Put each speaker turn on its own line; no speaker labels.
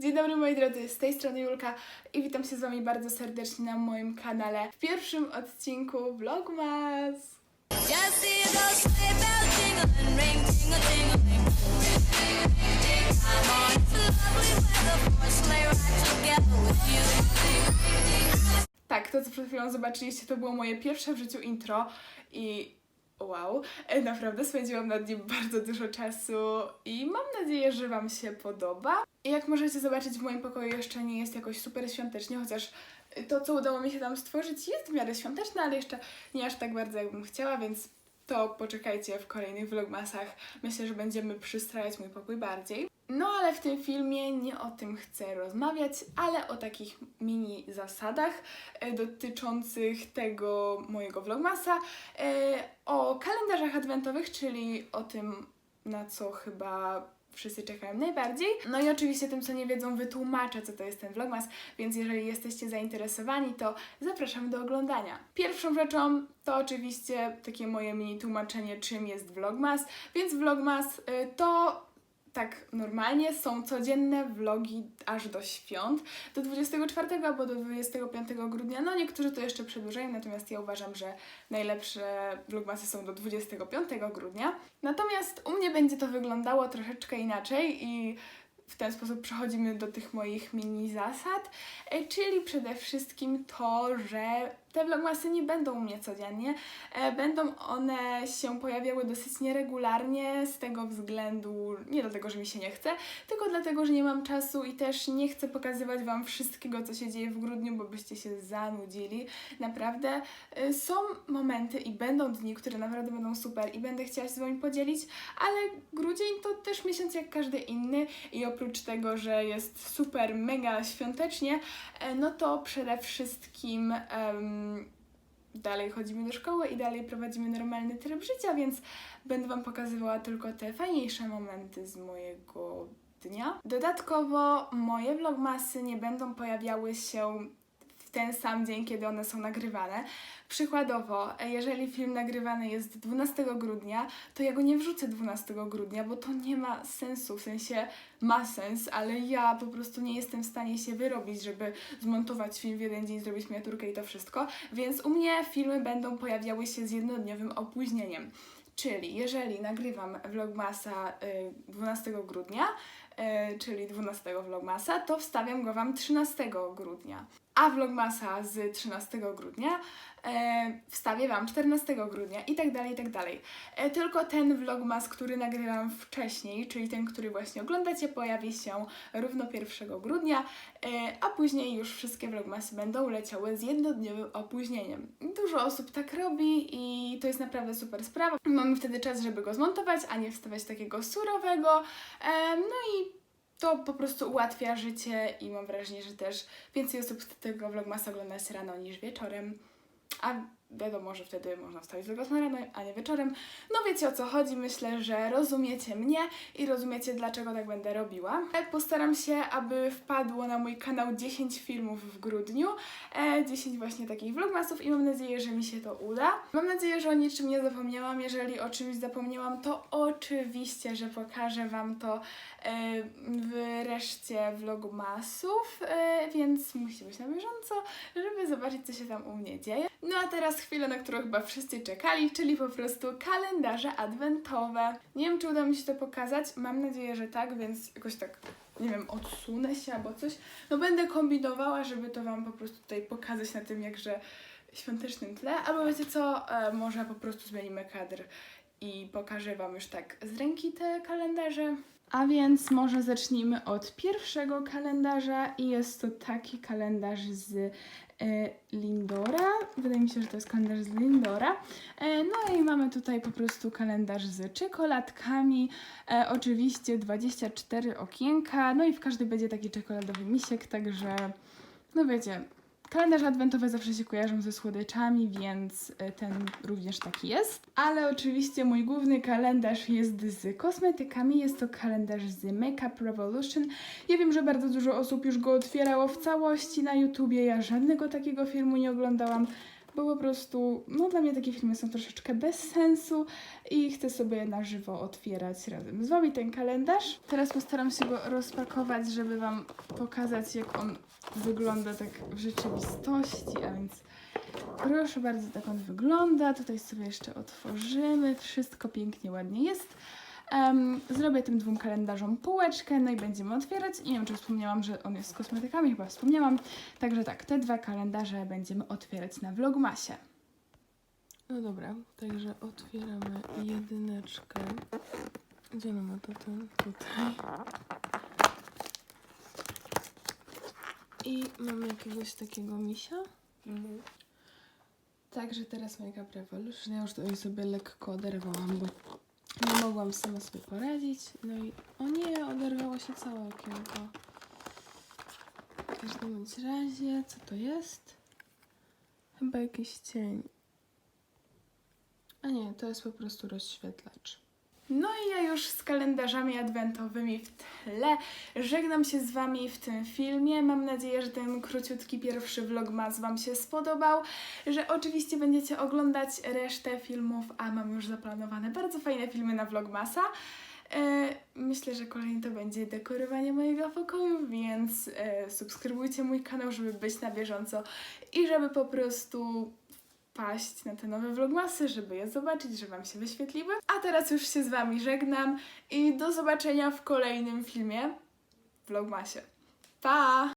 Dzień dobry moi drodzy, z tej strony Julka i witam się z Wami bardzo serdecznie na moim kanale w pierwszym odcinku Vlogmas. Tak, to co przed chwilą zobaczyliście to było moje pierwsze w życiu intro i wow, e, naprawdę spędziłam nad nim bardzo dużo czasu i mam nadzieję, że Wam się podoba. I jak możecie zobaczyć w moim pokoju jeszcze nie jest jakoś super świątecznie, chociaż to co udało mi się tam stworzyć jest w miarę świąteczne, ale jeszcze nie aż tak bardzo jakbym chciała, więc to poczekajcie w kolejnych vlogmasach. Myślę, że będziemy przystrajać mój pokój bardziej. No ale w tym filmie nie o tym chcę rozmawiać, ale o takich mini zasadach e, dotyczących tego mojego vlogmasa, e, o kalendarzach adwentowych, czyli o tym, na co chyba wszyscy czekają najbardziej. No i oczywiście tym, co nie wiedzą, wytłumaczę, co to jest ten vlogmas, więc jeżeli jesteście zainteresowani, to zapraszam do oglądania. Pierwszą rzeczą to oczywiście takie moje mini tłumaczenie, czym jest vlogmas, więc vlogmas y, to tak normalnie są codzienne vlogi aż do świąt, do 24 albo do 25 grudnia. No niektórzy to jeszcze przedłużają, natomiast ja uważam, że najlepsze vlogmasy są do 25 grudnia. Natomiast u mnie będzie to wyglądało troszeczkę inaczej i w ten sposób przechodzimy do tych moich mini zasad, e, czyli przede wszystkim to, że te vlogmasy nie będą u mnie codziennie, e, będą one się pojawiały dosyć nieregularnie z tego względu, nie dlatego, że mi się nie chce, tylko dlatego, że nie mam czasu i też nie chcę pokazywać Wam wszystkiego, co się dzieje w grudniu, bo byście się zanudzili. Naprawdę y, są momenty i będą dni, które naprawdę będą super i będę chciała się z Wami podzielić, ale grudzień to też miesiąc jak każdy inny i oprócz tego, że jest super, mega świątecznie, e, no to przede wszystkim em, dalej chodzimy do szkoły i dalej prowadzimy normalny tryb życia, więc będę Wam pokazywała tylko te fajniejsze momenty z mojego dnia. Dodatkowo moje vlogmasy nie będą pojawiały się ten sam dzień, kiedy one są nagrywane. Przykładowo, jeżeli film nagrywany jest 12 grudnia, to ja go nie wrzucę 12 grudnia, bo to nie ma sensu, w sensie ma sens, ale ja po prostu nie jestem w stanie się wyrobić, żeby zmontować film w jeden dzień, zrobić miniaturkę i to wszystko, więc u mnie filmy będą pojawiały się z jednodniowym opóźnieniem. Czyli jeżeli nagrywam vlogmasa y, 12 grudnia, y, czyli 12 vlogmasa, to wstawiam go Wam 13 grudnia. A vlogmasa z 13 grudnia e, wstawię Wam 14 grudnia i tak dalej, i tak dalej. E, tylko ten vlogmas, który nagrywam wcześniej, czyli ten, który właśnie oglądacie, pojawi się równo 1 grudnia, e, a później już wszystkie vlogmasy będą leciały z jednodniowym opóźnieniem. Dużo osób tak robi i to jest naprawdę super sprawa. Mamy wtedy czas, żeby go zmontować, a nie wstawiać takiego surowego. E, no i to po prostu ułatwia życie i mam wrażenie, że też więcej osób tego vlogmasa oglądać rano niż wieczorem. A wiadomo, że wtedy można wstawić vlogmas na rano, a nie wieczorem. No wiecie o co chodzi, myślę, że rozumiecie mnie i rozumiecie dlaczego tak będę robiła. Tak postaram się, aby wpadło na mój kanał 10 filmów w grudniu, e, 10 właśnie takich vlogmasów i mam nadzieję, że mi się to uda. Mam nadzieję, że o niczym nie zapomniałam. Jeżeli o czymś zapomniałam, to oczywiście, że pokażę Wam to e, w reszcie vlogmasów, e, więc musicie być na bieżąco, żeby zobaczyć, co się tam u mnie dzieje. No a teraz chwilę, na którą chyba wszyscy czekali, czyli po prostu kalendarze adwentowe. Nie wiem, czy uda mi się to pokazać, mam nadzieję, że tak, więc jakoś tak, nie wiem, odsunę się albo coś. No będę kombinowała, żeby to Wam po prostu tutaj pokazać na tym jakże świątecznym tle, albo wiecie co, e, może po prostu zmienimy kadr i pokażę Wam już tak z ręki te kalendarze. A więc może zacznijmy od pierwszego kalendarza i jest to taki kalendarz z e, Lindora. Wydaje mi się, że to jest kalendarz z Lindora. E, no i mamy tutaj po prostu kalendarz z czekoladkami. E, oczywiście 24 okienka. No i w każdym będzie taki czekoladowy misiek, także no wiecie, Kalendarze adwentowe zawsze się kojarzą ze słodyczami, więc e, ten również taki jest. Ale oczywiście mój główny kalendarz jest z kosmetykami. Jest to kalendarz z Makeup Revolution. Ja wiem, że bardzo dużo osób już go otwierało w całości na YouTubie. Ja żadnego takiego filmu nie oglądałam. Bo po prostu, no dla mnie takie filmy są troszeczkę bez sensu i chcę sobie na żywo otwierać razem z Wami ten kalendarz. Teraz postaram się go rozpakować, żeby Wam pokazać, jak on wygląda tak w rzeczywistości, a więc proszę bardzo, tak on wygląda. Tutaj sobie jeszcze otworzymy, wszystko pięknie, ładnie jest. Em, zrobię tym dwóm kalendarzom półeczkę, no i będziemy otwierać. Nie wiem, czy wspomniałam, że on jest z kosmetykami, chyba wspomniałam. Także tak, te dwa kalendarze będziemy otwierać na Vlogmasie.
No dobra, także otwieramy jedyneczkę. Gdzie ona ma to ten? Tutaj. I mamy jakiegoś takiego misia. Także teraz Make Up Revolution. Ja już tutaj sobie lekko oderwałam, bo nie mogłam sama sobie poradzić. No i o nie, oderwało się całe okienko. W każdym razie, co to jest? Chyba jakiś cień. A nie, to jest po prostu rozświetlacz.
No i ja już z kalendarzami adwentowymi w tle żegnam się z Wami w tym filmie. Mam nadzieję, że ten króciutki pierwszy vlogmas Wam się spodobał, że oczywiście będziecie oglądać resztę filmów, a mam już zaplanowane bardzo fajne filmy na vlogmasa. E, Myślę, że kolejny to będzie dekorowanie mojego pokoju, więc e, subskrybujcie mój kanał, żeby być na bieżąco i żeby po prostu wpaść na te nowe vlogmasy, żeby je zobaczyć, żeby Wam się wyświetliły. A teraz już się z Wami żegnam i do zobaczenia w kolejnym filmie vlogmasie. Pa!